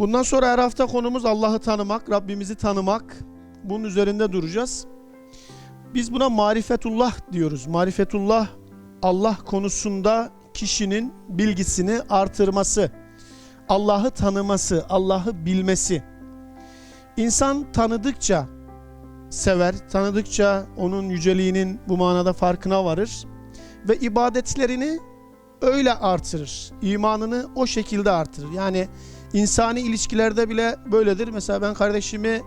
Bundan sonra her hafta konumuz Allah'ı tanımak, Rabbimizi tanımak. Bunun üzerinde duracağız. Biz buna marifetullah diyoruz. Marifetullah Allah konusunda kişinin bilgisini artırması, Allah'ı tanıması, Allah'ı bilmesi. İnsan tanıdıkça sever, tanıdıkça onun yüceliğinin bu manada farkına varır ve ibadetlerini öyle artırır. İmanını o şekilde artırır. Yani insani ilişkilerde bile böyledir. Mesela ben kardeşimi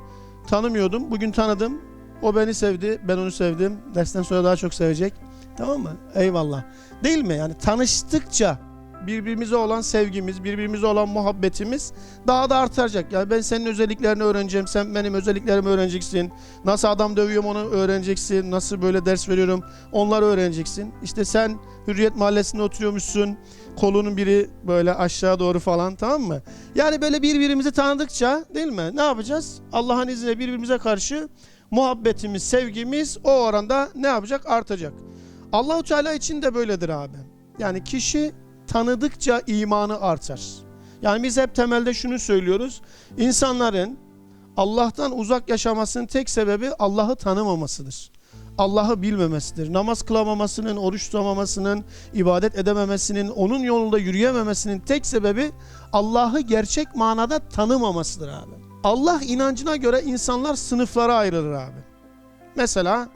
tanımıyordum. Bugün tanıdım. O beni sevdi, ben onu sevdim. Dersten sonra daha çok sevecek. Tamam mı? Eyvallah. Değil mi? Yani tanıştıkça birbirimize olan sevgimiz, birbirimize olan muhabbetimiz daha da artacak. Yani ben senin özelliklerini öğreneceğim, sen benim özelliklerimi öğreneceksin. Nasıl adam dövüyorum onu öğreneceksin. Nasıl böyle ders veriyorum onları öğreneceksin. İşte sen Hürriyet Mahallesi'nde oturuyormuşsun. Kolunun biri böyle aşağı doğru falan tamam mı? Yani böyle birbirimizi tanıdıkça değil mi? Ne yapacağız? Allah'ın izniyle birbirimize karşı muhabbetimiz, sevgimiz o oranda ne yapacak? Artacak. Allahu Teala için de böyledir abi. Yani kişi tanıdıkça imanı artar. Yani biz hep temelde şunu söylüyoruz. İnsanların Allah'tan uzak yaşamasının tek sebebi Allah'ı tanımamasıdır. Allah'ı bilmemesidir. Namaz kılamamasının, oruç tutamamasının, ibadet edememesinin, onun yolunda yürüyememesinin tek sebebi Allah'ı gerçek manada tanımamasıdır abi. Allah inancına göre insanlar sınıflara ayrılır abi. Mesela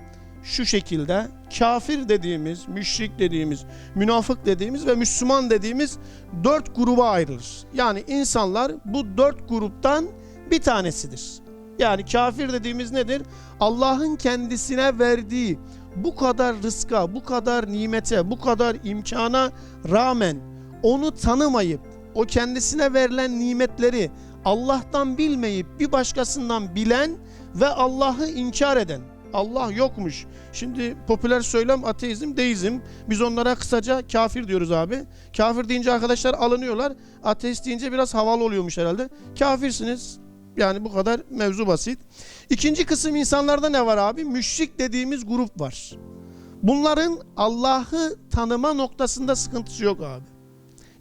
şu şekilde kafir dediğimiz, müşrik dediğimiz, münafık dediğimiz ve Müslüman dediğimiz dört gruba ayrılır. Yani insanlar bu dört gruptan bir tanesidir. Yani kafir dediğimiz nedir? Allah'ın kendisine verdiği bu kadar rızka, bu kadar nimete, bu kadar imkana rağmen onu tanımayıp o kendisine verilen nimetleri Allah'tan bilmeyip bir başkasından bilen ve Allah'ı inkar eden. Allah yokmuş. Şimdi popüler söylem ateizm, deizm. Biz onlara kısaca kafir diyoruz abi. Kafir deyince arkadaşlar alınıyorlar. Ateist deyince biraz havalı oluyormuş herhalde. Kafirsiniz. Yani bu kadar mevzu basit. İkinci kısım insanlarda ne var abi? Müşrik dediğimiz grup var. Bunların Allah'ı tanıma noktasında sıkıntısı yok abi.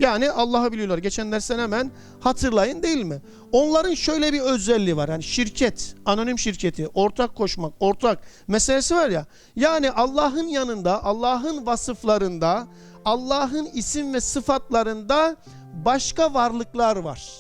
Yani Allah'ı biliyorlar. Geçen dersten hemen hatırlayın değil mi? Onların şöyle bir özelliği var. Yani şirket, anonim şirketi, ortak koşmak, ortak meselesi var ya. Yani Allah'ın yanında, Allah'ın vasıflarında, Allah'ın isim ve sıfatlarında başka varlıklar var.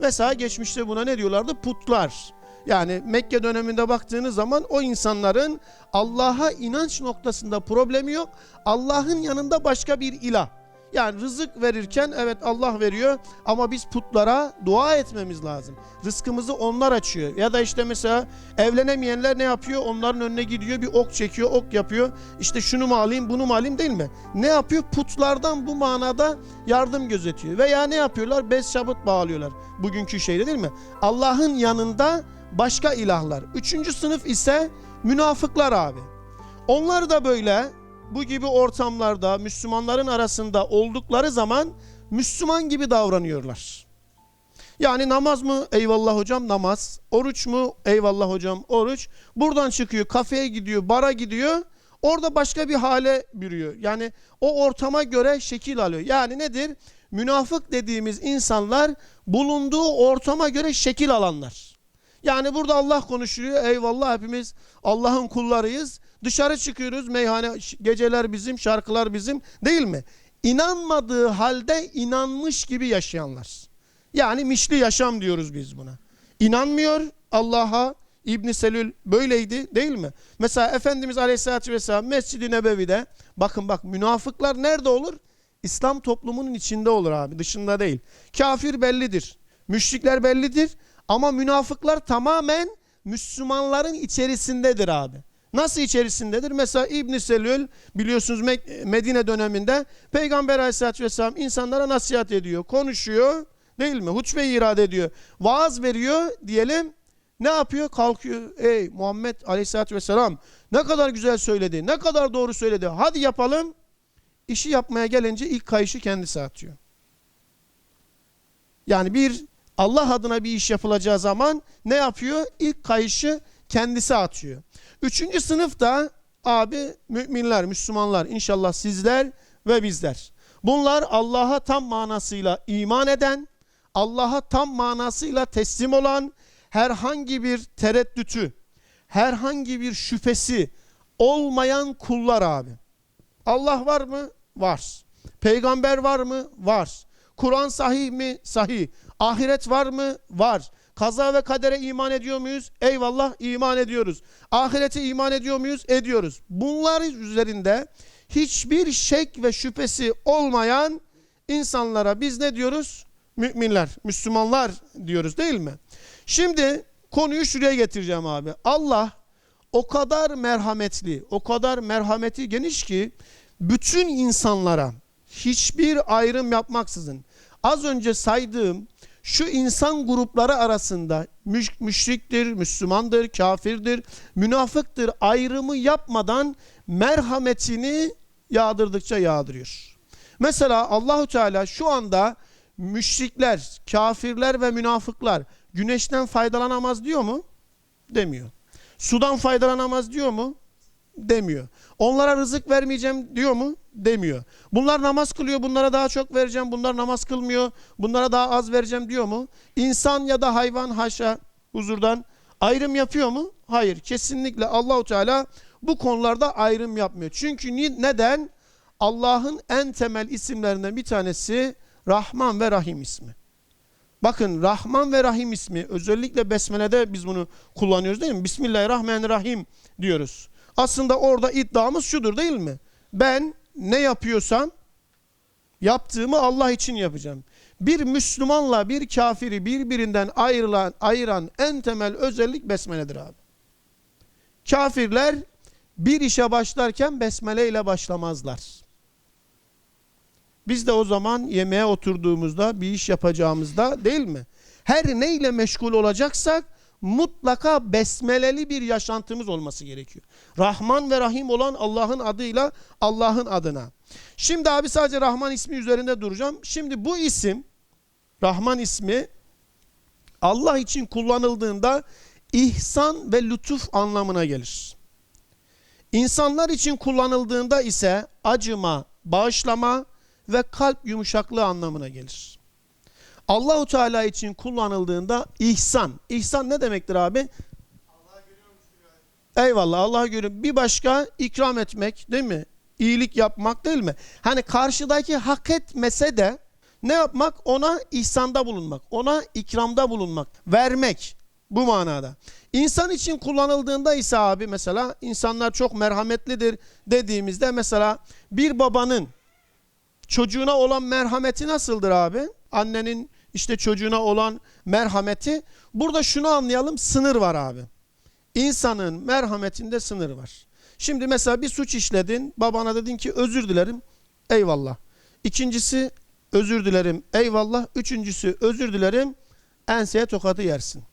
Mesela geçmişte buna ne diyorlardı? Putlar. Yani Mekke döneminde baktığınız zaman o insanların Allah'a inanç noktasında problemi yok. Allah'ın yanında başka bir ilah. Yani rızık verirken evet Allah veriyor ama biz putlara dua etmemiz lazım. Rızkımızı onlar açıyor. Ya da işte mesela evlenemeyenler ne yapıyor? Onların önüne gidiyor bir ok çekiyor, ok yapıyor. İşte şunu mu alayım, bunu mu alayım değil mi? Ne yapıyor? Putlardan bu manada yardım gözetiyor. Veya ne yapıyorlar? Bez şabıt bağlıyorlar. Bugünkü şeyde değil mi? Allah'ın yanında başka ilahlar. Üçüncü sınıf ise münafıklar abi. Onlar da böyle bu gibi ortamlarda Müslümanların arasında oldukları zaman Müslüman gibi davranıyorlar. Yani namaz mı? Eyvallah hocam namaz. Oruç mu? Eyvallah hocam oruç. Buradan çıkıyor, kafeye gidiyor, bara gidiyor. Orada başka bir hale bürüyor. Yani o ortama göre şekil alıyor. Yani nedir? Münafık dediğimiz insanlar bulunduğu ortama göre şekil alanlar. Yani burada Allah konuşuyor. Eyvallah hepimiz Allah'ın kullarıyız. Dışarı çıkıyoruz meyhane geceler bizim şarkılar bizim değil mi? İnanmadığı halde inanmış gibi yaşayanlar. Yani mişli yaşam diyoruz biz buna. İnanmıyor Allah'a İbn Selül böyleydi değil mi? Mesela Efendimiz Aleyhisselatü Vesselam Mescid-i Nebevi'de bakın bak münafıklar nerede olur? İslam toplumunun içinde olur abi dışında değil. Kafir bellidir. Müşrikler bellidir. Ama münafıklar tamamen Müslümanların içerisindedir abi. Nasıl içerisindedir? Mesela İbn Selül biliyorsunuz Medine döneminde Peygamber Aleyhisselatü Vesselam insanlara nasihat ediyor, konuşuyor değil mi? Hutbe irade ediyor. Vaaz veriyor diyelim. Ne yapıyor? Kalkıyor. Ey Muhammed Aleyhisselatü Vesselam ne kadar güzel söyledi, ne kadar doğru söyledi. Hadi yapalım. İşi yapmaya gelince ilk kayışı kendisi atıyor. Yani bir Allah adına bir iş yapılacağı zaman ne yapıyor? İlk kayışı kendisi atıyor. Üçüncü sınıfta abi müminler, Müslümanlar inşallah sizler ve bizler. Bunlar Allah'a tam manasıyla iman eden, Allah'a tam manasıyla teslim olan, herhangi bir tereddütü, herhangi bir şüphesi olmayan kullar abi. Allah var mı? Var. Peygamber var mı? Var. Kur'an sahih mi? Sahih. Ahiret var mı? Var. Kaza ve kadere iman ediyor muyuz? Eyvallah iman ediyoruz. Ahirete iman ediyor muyuz? Ediyoruz. Bunlar üzerinde hiçbir şek ve şüphesi olmayan insanlara biz ne diyoruz? Müminler, Müslümanlar diyoruz değil mi? Şimdi konuyu şuraya getireceğim abi. Allah o kadar merhametli, o kadar merhameti geniş ki bütün insanlara hiçbir ayrım yapmaksızın az önce saydığım şu insan grupları arasında müş- müşriktir, Müslümandır, kafirdir, münafıktır ayrımı yapmadan merhametini yağdırdıkça yağdırıyor. Mesela Allahu Teala şu anda müşrikler, kafirler ve münafıklar güneşten faydalanamaz diyor mu? Demiyor. Sudan faydalanamaz diyor mu? Demiyor. Onlara rızık vermeyeceğim diyor mu? Demiyor. Bunlar namaz kılıyor, bunlara daha çok vereceğim. Bunlar namaz kılmıyor, bunlara daha az vereceğim diyor mu? İnsan ya da hayvan haşa huzurdan ayrım yapıyor mu? Hayır. Kesinlikle Allahu Teala bu konularda ayrım yapmıyor. Çünkü neden? Allah'ın en temel isimlerinden bir tanesi Rahman ve Rahim ismi. Bakın Rahman ve Rahim ismi özellikle Besmele'de biz bunu kullanıyoruz değil mi? Bismillahirrahmanirrahim diyoruz. Aslında orada iddiamız şudur değil mi? Ben ne yapıyorsam yaptığımı Allah için yapacağım. Bir Müslümanla bir kafiri birbirinden ayrılan, ayıran en temel özellik besmeledir abi. Kafirler bir işe başlarken besmele ile başlamazlar. Biz de o zaman yemeğe oturduğumuzda, bir iş yapacağımızda değil mi? Her neyle meşgul olacaksak mutlaka besmeleli bir yaşantımız olması gerekiyor. Rahman ve Rahim olan Allah'ın adıyla Allah'ın adına. Şimdi abi sadece Rahman ismi üzerinde duracağım. Şimdi bu isim Rahman ismi Allah için kullanıldığında ihsan ve lütuf anlamına gelir. İnsanlar için kullanıldığında ise acıma, bağışlama ve kalp yumuşaklığı anlamına gelir. Allahu Teala için kullanıldığında ihsan. İhsan ne demektir abi? Eyvallah Allah'a göre bir başka ikram etmek değil mi? İyilik yapmak değil mi? Hani karşıdaki hak etmese de ne yapmak? Ona ihsanda bulunmak, ona ikramda bulunmak, vermek bu manada. İnsan için kullanıldığında ise abi mesela insanlar çok merhametlidir dediğimizde mesela bir babanın çocuğuna olan merhameti nasıldır abi? Annenin işte çocuğuna olan merhameti. Burada şunu anlayalım sınır var abi. İnsanın merhametinde sınır var. Şimdi mesela bir suç işledin, babana dedin ki özür dilerim, eyvallah. İkincisi özür dilerim, eyvallah. Üçüncüsü özür dilerim, enseye tokadı yersin.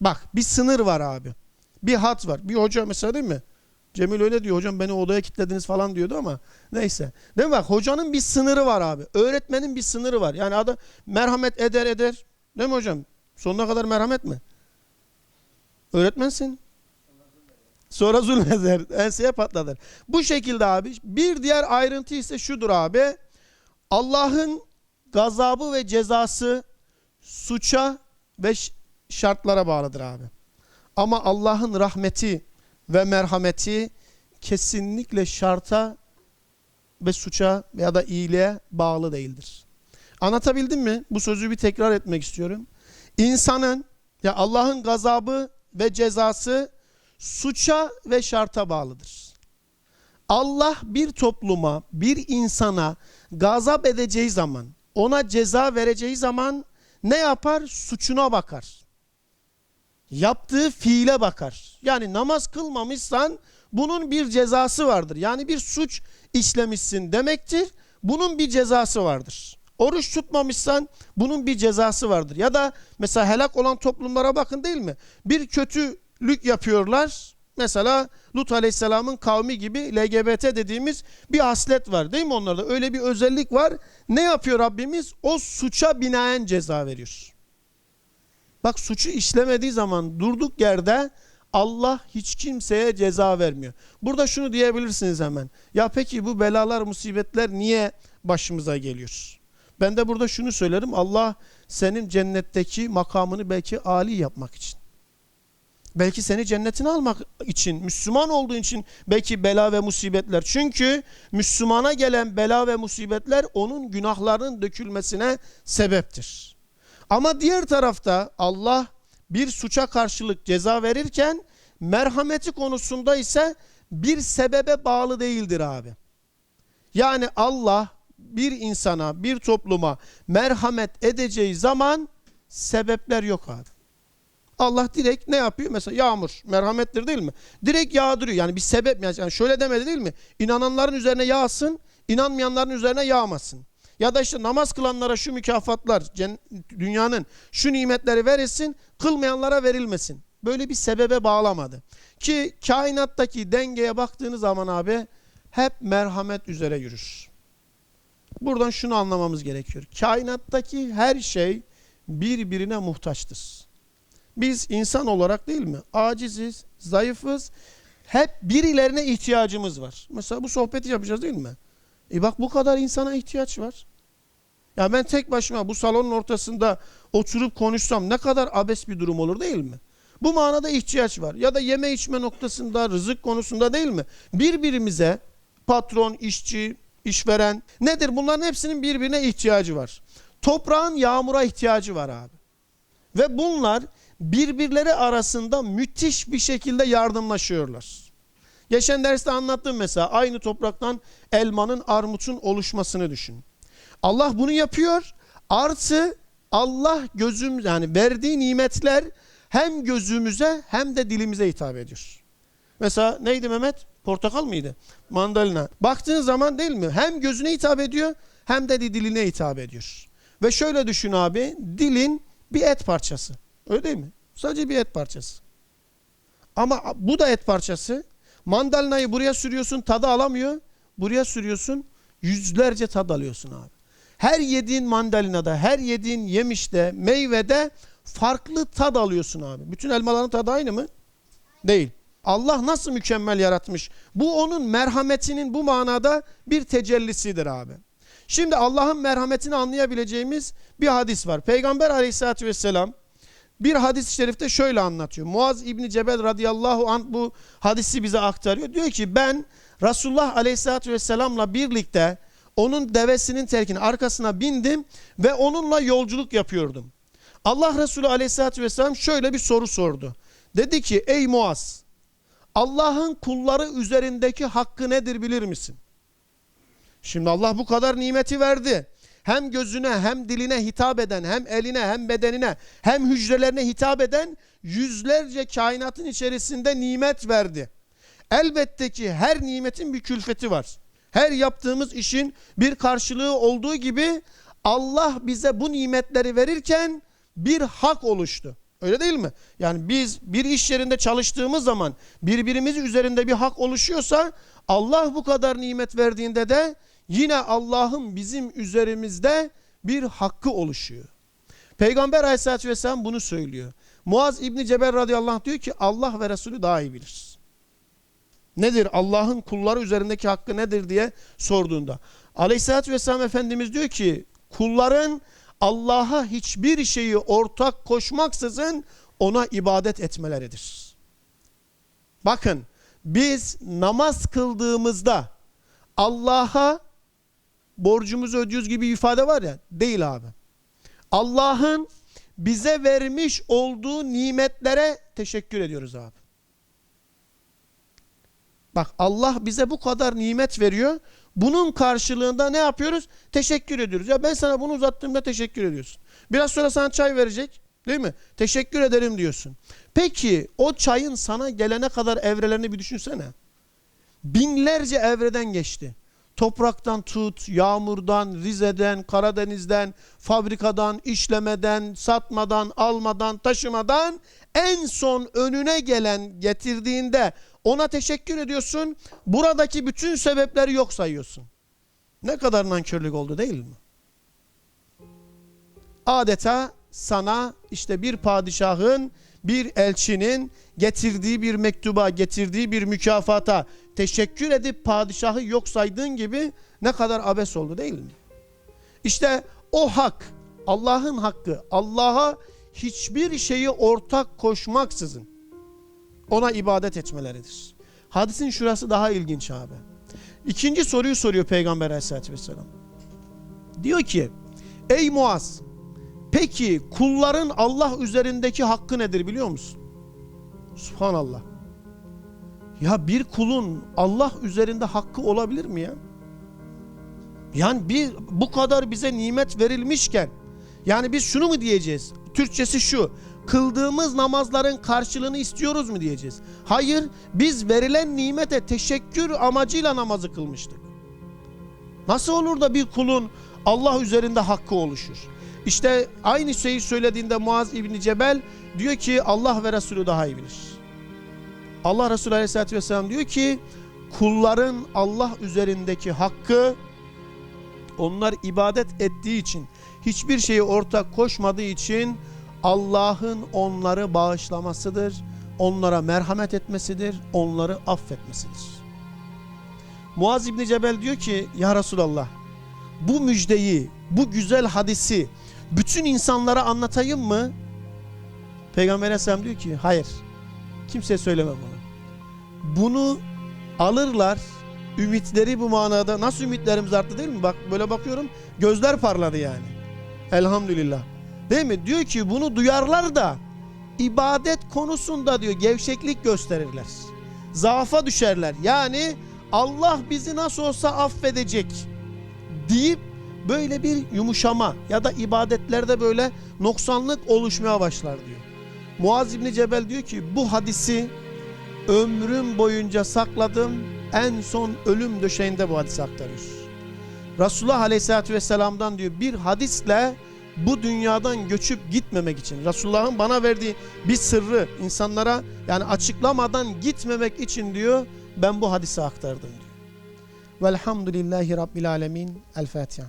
Bak bir sınır var abi. Bir hat var. Bir hoca mesela değil mi? Cemil öyle diyor hocam beni odaya kilitlediniz falan diyordu ama neyse. Değil mi bak hocanın bir sınırı var abi. Öğretmenin bir sınırı var. Yani adam merhamet eder eder. Değil mi hocam? Sonuna kadar merhamet mi? Öğretmensin. Sonra zulmeder. Enseye patlatır. Bu şekilde abi. Bir diğer ayrıntı ise şudur abi. Allah'ın gazabı ve cezası suça ve şartlara bağlıdır abi. Ama Allah'ın rahmeti ve merhameti kesinlikle şarta ve suça ya da iyiliğe bağlı değildir. Anlatabildim mi? Bu sözü bir tekrar etmek istiyorum. İnsanın ya Allah'ın gazabı ve cezası suça ve şarta bağlıdır. Allah bir topluma, bir insana gazap edeceği zaman, ona ceza vereceği zaman ne yapar? Suçuna bakar. Yaptığı fiile bakar. Yani namaz kılmamışsan bunun bir cezası vardır. Yani bir suç işlemişsin demektir. Bunun bir cezası vardır. Oruç tutmamışsan bunun bir cezası vardır. Ya da mesela helak olan toplumlara bakın değil mi? Bir kötülük yapıyorlar. Mesela Lut Aleyhisselam'ın kavmi gibi LGBT dediğimiz bir haslet var değil mi onlarda? Öyle bir özellik var. Ne yapıyor Rabbimiz? O suça binaen ceza veriyor. Bak suçu işlemediği zaman durduk yerde Allah hiç kimseye ceza vermiyor. Burada şunu diyebilirsiniz hemen. Ya peki bu belalar, musibetler niye başımıza geliyor? Ben de burada şunu söylerim. Allah senin cennetteki makamını belki âli yapmak için. Belki seni cennetine almak için, Müslüman olduğun için belki bela ve musibetler. Çünkü Müslümana gelen bela ve musibetler onun günahlarının dökülmesine sebeptir. Ama diğer tarafta Allah bir suça karşılık ceza verirken merhameti konusunda ise bir sebebe bağlı değildir abi. Yani Allah bir insana, bir topluma merhamet edeceği zaman sebepler yok abi. Allah direkt ne yapıyor? Mesela yağmur merhamettir değil mi? Direkt yağdırıyor. Yani bir sebep yani şöyle demedi değil mi? İnananların üzerine yağsın, inanmayanların üzerine yağmasın. Ya da işte namaz kılanlara şu mükafatlar, dünyanın şu nimetleri verilsin, kılmayanlara verilmesin. Böyle bir sebebe bağlamadı. Ki kainattaki dengeye baktığınız zaman abi hep merhamet üzere yürür. Buradan şunu anlamamız gerekiyor. Kainattaki her şey birbirine muhtaçtır. Biz insan olarak değil mi? Aciziz, zayıfız. Hep birilerine ihtiyacımız var. Mesela bu sohbeti yapacağız değil mi? E bak bu kadar insana ihtiyaç var. Ya ben tek başıma bu salonun ortasında oturup konuşsam ne kadar abes bir durum olur değil mi? Bu manada ihtiyaç var. Ya da yeme içme noktasında, rızık konusunda değil mi? Birbirimize patron, işçi, işveren nedir? Bunların hepsinin birbirine ihtiyacı var. Toprağın yağmura ihtiyacı var abi. Ve bunlar birbirleri arasında müthiş bir şekilde yardımlaşıyorlar. Geçen derste anlattım mesela aynı topraktan elmanın, armutun oluşmasını düşün. Allah bunu yapıyor. Artı Allah gözüm yani verdiği nimetler hem gözümüze hem de dilimize hitap ediyor. Mesela neydi Mehmet? Portakal mıydı? Mandalina. Baktığın zaman değil mi? Hem gözüne hitap ediyor hem de diline hitap ediyor. Ve şöyle düşün abi. Dilin bir et parçası. Öyle değil mi? Sadece bir et parçası. Ama bu da et parçası. Mandalinayı buraya sürüyorsun tadı alamıyor. Buraya sürüyorsun yüzlerce tad alıyorsun abi. Her yediğin mandalinada, her yediğin yemişte, meyvede farklı tad alıyorsun abi. Bütün elmaların tadı aynı mı? Değil. Allah nasıl mükemmel yaratmış? Bu onun merhametinin bu manada bir tecellisidir abi. Şimdi Allah'ın merhametini anlayabileceğimiz bir hadis var. Peygamber aleyhissalatü vesselam bir hadis-i şerifte şöyle anlatıyor. Muaz İbni Cebel radıyallahu anh bu hadisi bize aktarıyor. Diyor ki ben Resulullah aleyhissalatü vesselamla birlikte onun devesinin terkini arkasına bindim ve onunla yolculuk yapıyordum. Allah Resulü aleyhissalatü vesselam şöyle bir soru sordu. Dedi ki ey Muaz Allah'ın kulları üzerindeki hakkı nedir bilir misin? Şimdi Allah bu kadar nimeti verdi. Hem gözüne hem diline hitap eden hem eline hem bedenine hem hücrelerine hitap eden yüzlerce kainatın içerisinde nimet verdi. Elbette ki her nimetin bir külfeti var. Her yaptığımız işin bir karşılığı olduğu gibi Allah bize bu nimetleri verirken bir hak oluştu. Öyle değil mi? Yani biz bir iş yerinde çalıştığımız zaman birbirimiz üzerinde bir hak oluşuyorsa Allah bu kadar nimet verdiğinde de yine Allah'ın bizim üzerimizde bir hakkı oluşuyor. Peygamber aleyhissalatü vesselam bunu söylüyor. Muaz İbni Cebel radıyallahu anh diyor ki Allah ve Resulü daha iyi bilir. Nedir Allah'ın kulları üzerindeki hakkı nedir diye sorduğunda. Aleyhissalatü vesselam Efendimiz diyor ki kulların Allah'a hiçbir şeyi ortak koşmaksızın ona ibadet etmeleridir. Bakın biz namaz kıldığımızda Allah'a borcumuzu ödüyoruz gibi ifade var ya değil abi. Allah'ın bize vermiş olduğu nimetlere teşekkür ediyoruz abi. Bak Allah bize bu kadar nimet veriyor. Bunun karşılığında ne yapıyoruz? Teşekkür ediyoruz. Ya ben sana bunu uzattığımda teşekkür ediyorsun. Biraz sonra sana çay verecek. Değil mi? Teşekkür ederim diyorsun. Peki o çayın sana gelene kadar evrelerini bir düşünsene. Binlerce evreden geçti. Topraktan tut, yağmurdan, Rize'den, Karadeniz'den, fabrikadan, işlemeden, satmadan, almadan, taşımadan en son önüne gelen getirdiğinde ona teşekkür ediyorsun. Buradaki bütün sebepleri yok sayıyorsun. Ne kadar nankörlük oldu değil mi? Adeta sana işte bir padişahın, bir elçinin getirdiği bir mektuba, getirdiği bir mükafata teşekkür edip padişahı yok saydığın gibi ne kadar abes oldu değil mi? İşte o hak Allah'ın hakkı Allah'a hiçbir şeyi ortak koşmaksızın ona ibadet etmeleridir. Hadisin şurası daha ilginç abi. İkinci soruyu soruyor Peygamber aleyhissalatü vesselam. Diyor ki ey Muaz peki kulların Allah üzerindeki hakkı nedir biliyor musun? Subhanallah. Ya bir kulun Allah üzerinde hakkı olabilir mi ya? Yani bir bu kadar bize nimet verilmişken yani biz şunu mu diyeceğiz? Türkçesi şu. Kıldığımız namazların karşılığını istiyoruz mu diyeceğiz? Hayır, biz verilen nimete teşekkür amacıyla namazı kılmıştık. Nasıl olur da bir kulun Allah üzerinde hakkı oluşur? İşte aynı şeyi söylediğinde Muaz İbni Cebel diyor ki Allah ve Resulü daha iyi bilir. Allah Resulü Aleyhisselatü Vesselam diyor ki kulların Allah üzerindeki hakkı onlar ibadet ettiği için hiçbir şeyi ortak koşmadığı için Allah'ın onları bağışlamasıdır, onlara merhamet etmesidir, onları affetmesidir. Muaz İbni Cebel diyor ki ya Resulallah bu müjdeyi, bu güzel hadisi bütün insanlara anlatayım mı? Peygamber Aleyhisselam diyor ki hayır kimseye söyleme bunu. Bunu alırlar ümitleri bu manada nasıl ümitlerimiz arttı değil mi? Bak böyle bakıyorum gözler parladı yani. Elhamdülillah. Değil mi? Diyor ki bunu duyarlar da ibadet konusunda diyor gevşeklik gösterirler. Zaafa düşerler. Yani Allah bizi nasıl olsa affedecek deyip böyle bir yumuşama ya da ibadetlerde böyle noksanlık oluşmaya başlar diyor. Muaz İbni Cebel diyor ki bu hadisi ömrüm boyunca sakladım. En son ölüm döşeğinde bu hadisi aktarıyor. Resulullah Aleyhisselatü Vesselam'dan diyor bir hadisle bu dünyadan göçüp gitmemek için Resulullah'ın bana verdiği bir sırrı insanlara yani açıklamadan gitmemek için diyor ben bu hadisi aktardım diyor. Velhamdülillahi Rabbil Alemin. El Fatiha.